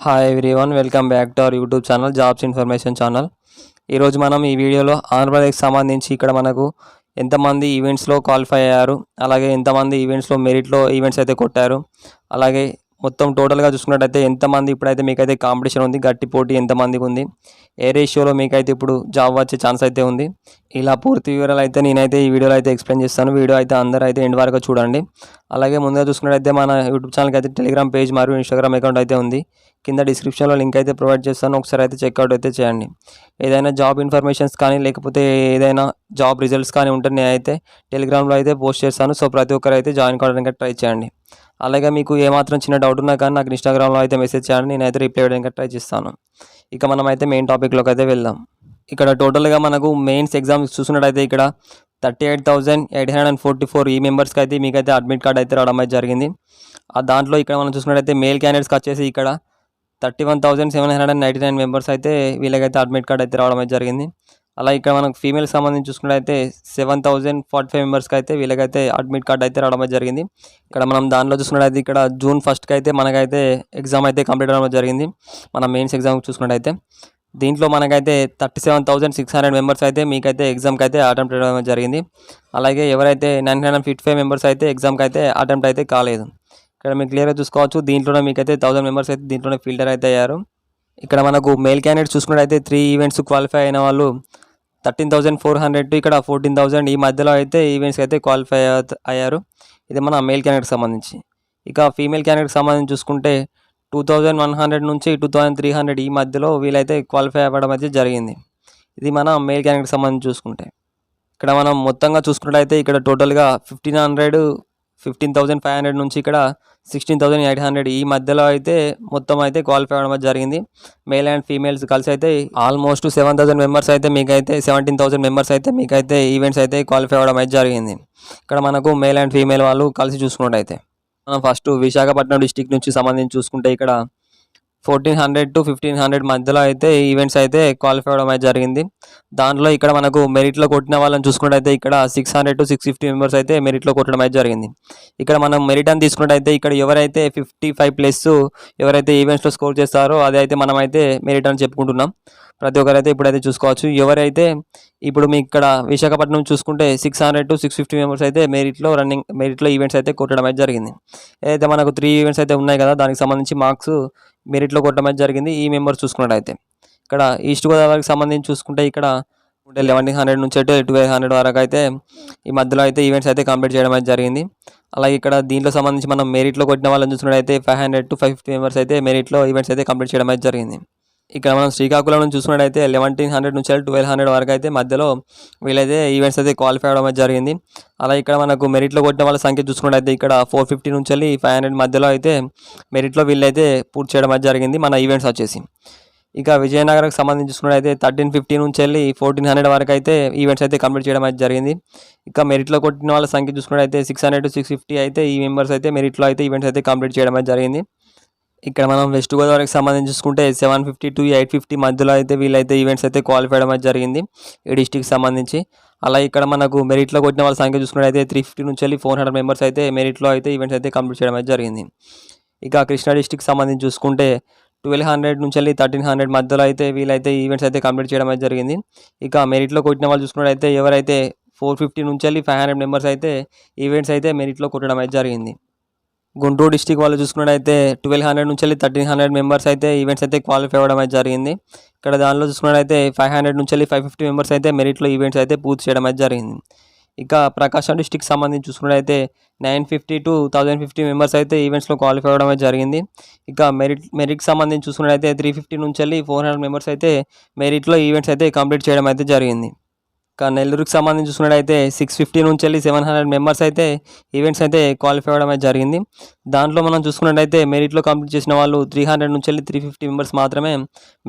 Hi everyone welcome back to our YouTube channel jobs information channel ఈరోజు మనం ఈ వీడియోలో ఆంధ్రప్రదేశ్కి సంబంధించి ఇక్కడ మనకు ఎంతమంది ఈవెంట్స్లో క్వాలిఫై అయ్యారు అలాగే ఎంతమంది ఈవెంట్స్లో మెరిట్లో ఈవెంట్స్ అయితే కొట్టారు అలాగే మొత్తం టోటల్గా చూసుకున్నట్టయితే ఎంతమంది ఇప్పుడైతే మీకైతే కాంపిటీషన్ ఉంది గట్టి పోటీ ఎంతమందికి ఉంది ఏ రేషియోలో మీకైతే ఇప్పుడు జాబ్ వచ్చే ఛాన్స్ అయితే ఉంది. ఇలా పూర్తి వివరాలు అయితే నేనైతే ఈ వీడియోలో అయితే ఎక్స్ప్లెయిన్ చేస్తాను వీడియో అయితే అందరూ అయితే ఎండ్ వరకు చూడండి. అలాగే ముందుగా చూసుకున్నట్టయితే మన యూట్యూబ్ ఛానల్కి అయితే టెలిగ్రామ్ పేజ్ మరియు ఇన్స్టాగ్రామ్ అకౌంట్ అయితే ఉంది. కింద డిస్క్రిప్షన్లో లింక్ అయితే ప్రొవైడ్ చేస్తాను. ఒకసారి అయితే చెక్అవుట్ అయితే చేయండి. ఏదైనా జాబ్ ఇన్ఫర్మేషన్స్ కానీ లేకపోతే ఏదైనా జాబ్ రిజల్ట్స్ కానీ ఉంటే నేనైతే టెలిగ్రామ్లో అయితే పోస్ట్ చేస్తాను. సో ప్రతి ఒక్కరు అయితే జాయిన్ కావడానికి ట్రై చేయండి. అలాగే మీకు ఏమాత్రం చిన్న డౌట్ ఉన్నా కానీ నాకు ఇన్స్టాగ్రామ్లో అయితే మెసేజ్ చేయండి. నేనైతే రిప్లై చేయడానికి ట్రై చేస్తాను. ఇక మనం అయితే మెయిన్ టాపిక్లోకి అయితే వెళ్దాం. ఇక్కడ టోటల్గా మనకు మెయిన్స్ ఎగ్జామ్స్ చూసినట్టయితే ఇక్కడ thirty eight thousand eight hundred and forty four ఈ మెంబర్స్కి అయితే మీకైతే అడ్మిట్ కార్డ్ అయితే రావడం అయితే జరిగింది. ఆ దాంట్లో ఇక్కడ మనం చూసినట్టయితే మేల్ క్యాండిడేట్స్కి వచ్చేసి ఇక్కడ thirty one thousand seven hundred and ninety nine members అయితే వీళ్ళకైతే అడ్మిట్ కార్డ్ అయితే రావడం అయితే జరిగింది. అలా ఇక్కడ మనకు ఫీమేల్కి సంబంధించి చూసుకున్నట్టయితే సెవెన్ థౌసండ్ ఫార్టీ ఫైవ్ మెంబర్స్కి అయితే వీళ్ళకైతే అడ్మిట్ కార్డ్ అయితే రావడం అయితే జరిగింది. ఇక్కడ మనం దానిలో చూసుకున్నట్టయితే ఇక్కడ జూన్ ఫస్ట్కి అయితే మనకైతే ఎగ్జామ్ అయితే కంప్లీట్ అవ్వడం జరిగింది. మన మెయిన్స్ ఎగ్జామ్ చూసుకున్నట్టయితే. దీంట్లో మనకైతే thirty seven thousand six hundred members అయితే మీకైతే ఎగ్జామ్కి అయితే అటెంప్ట్ అవ్వడం జరిగింది. అలాగే ఎవరైతే nine hundred fifty five members అయితే ఎగ్జామ్కి అయితే అటెంప్ట్ అయితే కాలేదు. ఇక్కడ మీరు క్లియర్గా చూసుకోవచ్చు. దీంట్లోనే మీకైతే థౌసండ్ మెంబర్స్ అయితే దీంట్లోనే ఫిల్టర్ అయితే అయ్యారు. ఇక్కడ మనకు మెయిల్ క్యాండిడేట్ చూసుకున్నట్టయితే త్రీ ఈవెంట్స్ క్వాలిఫై అయిన వాళ్ళు థర్టీన్ థౌసండ్ ఫోర్ హండ్రెడ్ ఇక్కడ ఫోర్టీన్ థౌసండ్ ఈ మధ్యలో అయితే ఈవెంట్స్కి అయితే క్వాలిఫై అయ్యారు. ఇది మన మెయిల్ క్యాండిడేట్కి సంబంధించి. ఇక ఫీమేల్ క్యాండిడేట్కి సంబంధించి చూసుకుంటే టూ థౌజండ్ వన్ హండ్రెడ్ నుంచి టూ థౌజండ్ త్రీ హండ్రెడ్ ఈ మధ్యలో వీలైతే క్వాలిఫై అవ్వడం అయితే జరిగింది. ఇది మన మెయిల్ క్యాండిడేట్కి సంబంధించి చూసుకుంటే. ఇక్కడ మనం మొత్తంగా చూసుకున్నట్టయితే ఇక్కడ టోటల్గా fifteen hundred fifteen thousand five hundred నుంచి ఇక్కడ సిక్స్టీన్ థౌసండ్ ఎయిట్ హండ్రెడ్ ఈ మధ్యలో అయితే మొత్తం అయితే క్వాలిఫై అవ్వడం జరిగింది. మేల్ అండ్ ఫీమేల్స్ కలిసి అయితే ఆల్మోస్ట్ సెవెన్ థౌసండ్ మెంబర్స్ అయితే మీకైతే సెవెంటీన్ థౌసండ్ మెంబర్స్ అయితే మీకైతే ఈవెంట్స్ అయితే క్వాలిఫై అవ్వడం అయితే జరిగింది. ఇక్కడ మనకు మేల్ అండ్ ఫీమేల్ వాళ్ళు కలిసి చూసుకున్నట్టయితే. మనం ఫస్ట్ విశాఖపట్నం డిస్టిక్ నుంచి సంబంధించి చూసుకుంటే ఇక్కడ fourteen hundred to fifteen hundred మధ్యలో అయితే ఈవెంట్స్ అయితే క్వాలిఫై అవ్వడం అయితే జరిగింది. దాంట్లో ఇక్కడ మనకు మెరిట్లో కొట్టిన వాళ్ళని చూసుకున్నట్టయితే ఇక్కడ six hundred to six fifty members అయితే మెరిట్లో కొట్టడం అయితే జరిగింది. ఇక్కడ మనం మెరిట్ అని తీసుకున్నట్టయితే ఇక్కడ ఎవరైతే ఫిఫ్టీ ఫైవ్ ప్లస్ ఎవరైతే ఈవెంట్స్లో స్కోర్ చేస్తారో అది అయితే మనం అయితే మెరిట్ అని చెప్పుకుంటున్నాం. ప్రతి ఒక్కరైతే ఇప్పుడైతే చూసుకోవచ్చు. ఎవరైతే ఇప్పుడు మీ ఇక్కడ విశాఖపట్నం చూసుకుంటే six hundred to six fifty members అయితే మెరిట్లో రన్నింగ్ మెరిట్లో ఈవెంట్స్ అయితే కొట్టడం అయితే జరిగింది. ఏదైతే మనకు త్రీ ఈవెంట్స్ అయితే ఉన్నాయి కదా దానికి సంబంధించి మార్క్స్ మెరిట్లో కొట్టడం అయితే జరిగింది ఈ మెంబర్స్ చూసుకున్నట్టయితే. ఇక్కడ ఈస్ట్ గోదావరికి సంబంధించి చూసుకుంటే ఇక్కడ ఉంటే లెవెన్ హండ్రెడ్ నుంచి అయితే ట్వెల్వ్ హండ్రెడ్ వరకు అయితే ఈ మధ్యలో అయితే ఈవెంట్స్ అయితే కంప్లీట్ చేయడం అయితే జరిగింది. అలాగే ఇక్కడ దీంట్లో సంబంధించి మనం మెరిట్లో కొట్టిన వాళ్ళని చూసుకున్నట్టయితే five hundred to five fifty members అయితే మెరిట్లో ఈవెంట్స్ అయితే కంప్లీట్ చేయడం అయితే జరిగింది. ఇక్కడ మనం శ్రీకాకుళం నుంచి చూసుకున్నట్టయితే లెవెంటీన్ హండ్రెడ్ నుంచి ట్వెల్వ్ హండ్రెడ్ వరకు అయితే మధ్యలో వీళ్ళైతే ఈవెంట్స్ అయితే క్వాలిఫై అవ్వడం జరిగింది. అలా ఇక్కడ మనకు మెరిట్లో కొట్టిన వాళ్ళ సంఖ్య చూసుకున్నట్టయితే ఇక్కడ ఫోర్ ఫిఫ్టీ నుంచి వెళ్ళి ఫైవ్ హండ్రెడ్ మధ్యలో అయితే మెరిట్లో వీళ్ళైతే పూర్తి చేయడం జరిగింది. మన ఈవెంట్స్ వచ్చేసి ఇక విజయనగరంకి సంబంధించి చూసుకున్నట్టయితే థర్టీన్ ఫిఫ్టీ నుంచి వెళ్ళి ఫోర్టీన్ హండ్రెడ్ వరకు అయితే ఈవెంట్స్ అయితే కంప్లీట్ చేయడం అయితే జరిగింది. ఇక మెరిట్లో కొట్టిన వాళ్ళ సంఖ్య చూసుకున్నట్టయితే six hundred to six fifty అయితే ఈ మెంబర్స్ అయితే మెరిట్లో అయితే ఈవెంట్స్ అయితే కంప్లీట్ చేయడం అయితే జరిగింది. ఇక్కడ మనం వెస్ట్ గోదావరికి సంబంధించి చూసుకుంటే seven fifty to eight fifty మధ్యలో అయితే వీళ్ళైతే ఈవెంట్స్ అయితే క్వాలిఫై అవ్వడం అయితే జరిగింది ఈ డిస్టిక్ సంబంధించి. అలా ఇక్కడ మనకు మెరిట్లో కొట్టిన వాళ్ళ సంఖ్య చూసుకున్నట్టయితే త్రీ ఫిఫ్టీ నుంచి వెళ్ళి ఫోర్ హండ్రెడ్ మెంబర్స్ అయితే మెరిట్లో అయితే ఈవెంట్స్ అయితే కంప్లీట్ చేయడం అయితే జరిగింది. ఇక కృష్ణా డిస్టిక్ సంబంధించి చూసుకుంటే ట్వెల్వ్ హండ్రెడ్ నుంచి వెళ్ళి థర్టీన్ హండ్రెడ్ మధ్యలో అయితే వీళ్ళైతే ఈవెంట్స్ అయితే కంప్లీట్ చేయడం అయితే జరిగింది. ఇక మెరిట్లో కొట్టిన వాళ్ళు చూసుకున్నట్టయితే ఎవరైతే ఫోర్ ఫిఫ్టీ నుంచి వెళ్ళి ఫైవ్ హండ్రెడ్ మెంబర్స్ అయితే ఈవెంట్స్ అయితే మెరిట్లో కొట్టడం అయితే జరిగింది. గుంటూరు డిస్టిక్ వాళ్ళు చూసుకున్నట్టయితే ట్వెల్వ్ హండ్రెడ్ నుంచి వెళ్ళి థర్టీన్ హండ్రెడ్ మెంబర్స్ అయితే ఈవెంట్స్ అయితే క్వాలిఫై అవ్వడం అయితే జరిగింది. ఇక్కడ దానిలో చూసుకున్నట్టయితే ఫైవ్ హండ్రెడ్ నుంచి వెళ్ళి ఫైవ్ ఫిఫ్టీ మెంబర్స్ అయితే మెరిట్లో ఈవెంట్స్ అయితే పూర్తి చేయడం అయితే జరిగింది. ఇక ప్రకాశం డిస్టిక్ సంబంధించి చూసుకున్నట్టయితే nine fifty to thousand fifty members అయితే ఈవెంట్స్లో క్వాలిఫై అవ్వడం అయితే జరిగింది. ఇక మెరిట్ మెరిట్కి సంబంధించి చూసుకున్నట్టయితే త్రీ ఫిఫ్టీ నుంచి వెళ్ళి ఫోర్ హండ్రెడ్ మెంబర్స్ అయితే మెరిట్లో ఈవెంట్స్ అయితే కంప్లీట్ చేయడం అయితే జరిగింది. ఇక నెల్లూరుకి సంబంధించి చూసుకున్నట్టయితే సిక్స్ ఫిఫ్టీ నుంచి వెళ్ళి సెవెన్ హండ్రెడ్ మెంబర్స్ అయితే ఈవెంట్స్ అయితే క్వాలిఫై అవ్వడం అయితే జరిగింది. దాంట్లో మనం చూసుకున్నట్టయితే మెరిట్లో కంప్లీట్ చేసిన వాళ్ళు త్రీ హండ్రెడ్ నుంచి వెళ్ళి త్రీ ఫిఫ్టీ మెంబర్స్ మాత్రమే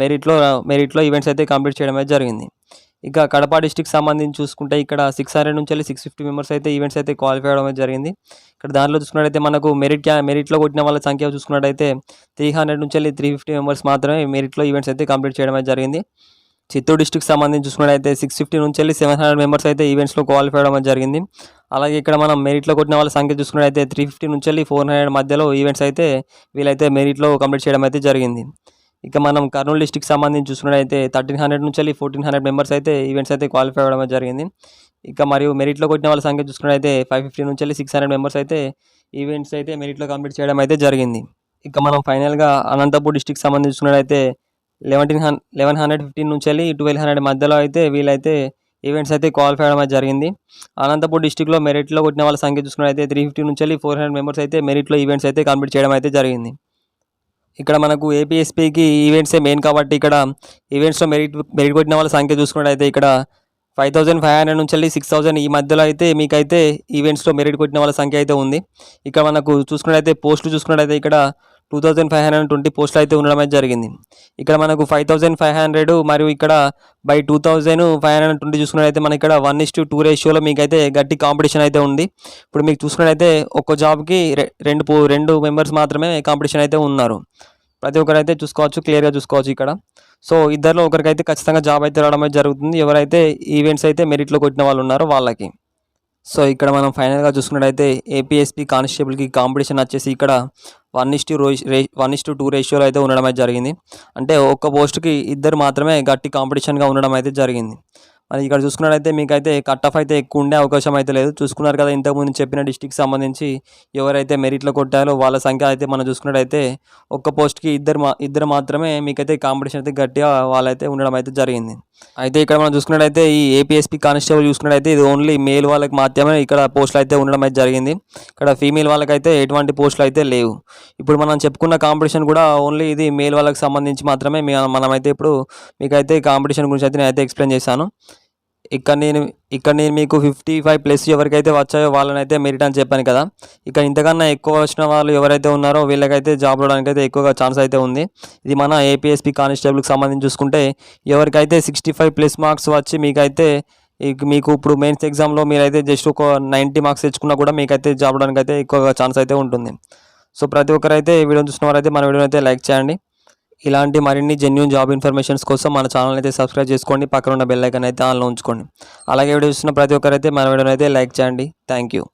మెరిట్లో మెరిట్లో ఈవెంట్స్ అయితే కంప్లీట్ చేయడం అయితే జరిగింది. ఇక కడప డిస్టిక్ సంబంధించి చూసుకుంటే ఇక్కడ సిక్స్ హండ్రెడ్ నుంచి వెళ్ళి సిక్స్ ఫిఫ్టీ మెంబర్స్ అయితే ఈవెంట్స్ అయితే క్వాలిఫై అవ్వడం అయితే జరిగింది. ఇక్కడ దాంట్లో చూసుకున్నట్టయితే మనకు మెరిట్ క్యా మెరిట్లో కొట్టిన వాళ్ళ సంఖ్య చూసుకున్నట్టయితే త్రీ హండ్రెడ్ నుంచి వెళ్ళి త్రీ ఫిఫ్టీ మెంబర్స్ మాత్రమే మెరిట్లో ఈవెంట్స్ అయితే కంప్లీట్ చేయడం అయితే జరిగింది. చిత్తూరు డిస్టిక్ సంబంధించి చూసుకున్నట్టయితే సిక్స్ ఫిఫ్టీ నుంచి వెళ్ళి సెవెన్ హండ్రెడ్ మెంబర్స్ అయితే ఈవెంట్స్లో క్వాలిఫై అవ్వడం జరిగింది. అలాగే ఇక్కడ మనం మెరిట్లో కొట్టిన వాళ్ళ సంఖ్య చూసుకున్నట్టయితే త్రీ ఫిఫ్టీ నుంచి వెళ్ళి ఫోర్ హండ్రెడ్ మధ్యలో ఈవెంట్స్ అయితే వీలైతే మెరిట్లో కంప్లీట్ చేయడం అయితే జరిగింది. ఇక మనం కర్నూలు డిస్టిక్ సంబంధించి చూసుకున్నట్టయితే థర్టీన్ హండ్రెడ్ నుంచి వెళ్ళి ఫోర్టీన్ హండ్రెడ్ మెంబర్స్ అయితే ఈవెంట్స్ అయితే క్వాలిఫై అవ్వడం జరిగింది. ఇక మరియు మెరిట్లో కొట్టిన వాళ్ళ సంఖ్య చూసుకున్నట్టయితే ఫైవ్ ఫిఫ్టీ నుంచి వెళ్ళి సిక్స్ హండ్రెడ్ మెంబర్స్ అయితే ఈవెంట్స్ అయితే మెరిట్లో కంప్లీట్ చేయడం అయితే జరిగింది. ఇక మనం ఫైనల్గా అనంతపూర్ డిస్టిక్ సంబంధించి చూసుకున్నట్టయితే లెవెంటీన్ హన్ లెవెన్ హండ్రెడ్ ఫిఫ్టీన్ నుంచి వెళ్ళి ట్వెల్వ్ హండ్రెడ్ మధ్యలో అయితే వీలైతే ఈవెంట్స్ అయితే క్వాలిఫై అవ్వడం జరిగింది. అనంతపూర్ డిస్టిక్లో మెరిట్లో కొట్టిన వాళ్ళ సంఖ్య చూసుకున్నట్టయితే త్రీ ఫిఫ్టీ నుంచి వెళ్ళి ఫోర్ హండ్రెడ్ మెంబర్స్ అయితే మెరిట్లో ఈవెంట్స్ అయితే కంప్లీట్ చేయడం అయితే జరిగింది. ఇక్కడ మనకు ఏపీఎస్పీకి ఈవెంట్సే మెయిన్ కాబట్టి ఇక్కడ ఈవెంట్స్లో మెరిట్ మెరిట్ కొట్టిన వాళ్ళ సంఖ్య చూసుకున్నట్టయితే ఇక్కడ ఫైవ్ థౌసండ్ ఫైవ్ హండ్రెడ్ నుంచి వెళ్ళి సిక్స్ థౌసండ్ ఈ మధ్యలో అయితే మీకైతే ఈవెంట్స్లో మెరిట్ కొట్టిన వాళ్ళ సంఖ్య అయితే ఉంది. ఇక్కడ మనకు చూసుకున్నట్టయితే పోస్టులు చూసుకున్నట్టయితే ఇక్కడ two thousand five hundred twenty పోస్టులు అయితే ఉండడం అయితే జరిగింది. ఇక్కడ మనకు ఫైవ్ థౌజండ్ ఫైవ్ హండ్రెడ్ మరియు ఇక్కడ by two thousand five hundred twenty చూసుకున్నట్లయితే మనకి ఇక్కడ వన్ ఇస్ టు టూ రేషియోలో మీకు అయితే గట్టి కాంపిటీషన్ అయితే ఉంది. ఇప్పుడు మీకు చూసుకున్నట్టయితే ఒక్కో జాబ్కి రె- రెండు పో రెండు మెంబర్స్ మాత్రమే కాంపిటీషన్ అయితే ఉన్నారు. ప్రతి ఒక్కరైతే చూసుకోవచ్చు క్లియర్గా చూసుకోవచ్చు ఇక్కడ. సో ఇద్దరిలో ఒకరికైతే ఖచ్చితంగా జాబ్ అయితే రావడం అయితే జరుగుతుంది. ఎవరైతే ఈవెంట్స్ అయితే మెరిట్లో కొట్టిన వాళ్ళు ఉన్నారో వాళ్ళకి. సో ఇక్కడ మనం ఫైనల్గా చూసుకున్నట్టయితే ఏపీఎస్పీ కానిస్టేబుల్కి కాంపిటీషన్ వచ్చేసి ఇక్కడ వన్ ఇస్ టు రే వన్ ఇస్ టు టూ రేషియోలో అయితే ఉండడం అయితే జరిగింది. అంటే ఒక్క పోస్ట్కి ఇద్దరు మాత్రమే గట్టి కాంపిటీషన్గా ఉండడం అయితే జరిగింది. మరి ఇక్కడ చూసుకున్నట్టయితే మీకైతే కట్ ఆఫ్ అయితే ఎక్కువ ఉండే అవకాశం అయితే లేదు. చూసుకున్నారు కదా ఇంతకుముందు చెప్పిన డిస్టిక్ సంబంధించి ఎవరైతే మెరిట్లో కొట్టారో వాళ్ళ సంఖ్య అయితే మనం చూసుకున్నట్టయితే ఒక్క పోస్ట్కి ఇద్దరు మా ఇద్దరు మాత్రమే మీకైతే కాంపిటీషన్ అయితే గట్టిగా వాళ్ళైతే ఉండడం అయితే జరిగింది. అయితే ఇక్కడ మనం చూసుకున్నట్టయితే ఈ ఏపీఎస్పీ కానిస్టేబుల్ చూసుకున్నట్టయితే ఇది ఓన్లీ మేల్ వాళ్ళకి మాత్రమే ఇక్కడ పోస్టులు అయితే ఉండడం అయితే జరిగింది. ఇక్కడ ఫీమేల్ వాళ్ళకైతే ఎటువంటి పోస్టులు అయితే లేవు. ఇప్పుడు మనం చెప్పుకున్న కాంపిటీషన్ కూడా ఓన్లీ ఇది మేల్ వాళ్ళకి సంబంధించి మాత్రమే. మనమైతే ఇప్పుడు మీకైతే కాంపిటీషన్ గురించి అయితే నేనైతే ఎక్స్ప్లెయిన్ చేశాను. ఇక్కడ నేను ఇక్కడ నేను మీకు ఫిఫ్టీ ఫైవ్ ప్లస్ ఎవరికైతే వచ్చాయో వాళ్ళని అయితే మెరిట్ అని చెప్పాను కదా. ఇక ఇంతకన్నా ఎక్కువ వచ్చిన వాళ్ళు ఎవరైతే ఉన్నారో వీళ్ళకైతే జాబ్ రావడానికి అయితే ఎక్కువగా ఛాన్స్ అయితే ఉంది. ఇది మన ఏపీఎస్పీ కానిస్టేబుల్కి సంబంధించి చూసుకుంటే ఎవరికైతే సిక్స్టీ ఫైవ్ ప్లస్ మార్క్స్ వచ్చి మీకైతే మీకు ఇప్పుడు మెయిన్స్ ఎగ్జామ్లో మీరైతే జస్ట్ ఒక నైంటీ మార్క్స్ తెచ్చుకున్నా కూడా మీకైతే జాబ్ రావడానికి అయితే ఎక్కువగా ఛాన్స్ అయితే ఉంటుంది. సో ప్రతి ఒక్కరైతే వీడియో చూసిన వారైతే మన వీడియోని అయితే లైక్ చేయండి. ఇలాంటి మరిన్ని జెన్యున్ జాబ్ ఇన్ఫర్మేషన్స్ కోసం మన ఛానల్ అయితే సబ్స్క్రైబ్ చేసుకోండి. పక్కన ఉన్న బెల్ ఐకన్ అయితే ఆన్లో ఉంచుకోండి. అలాగే వీడియో చూసిన ప్రతి ఒక్కరైతే మన వీడియోని అయితే లైక్ చేయండి. Thank you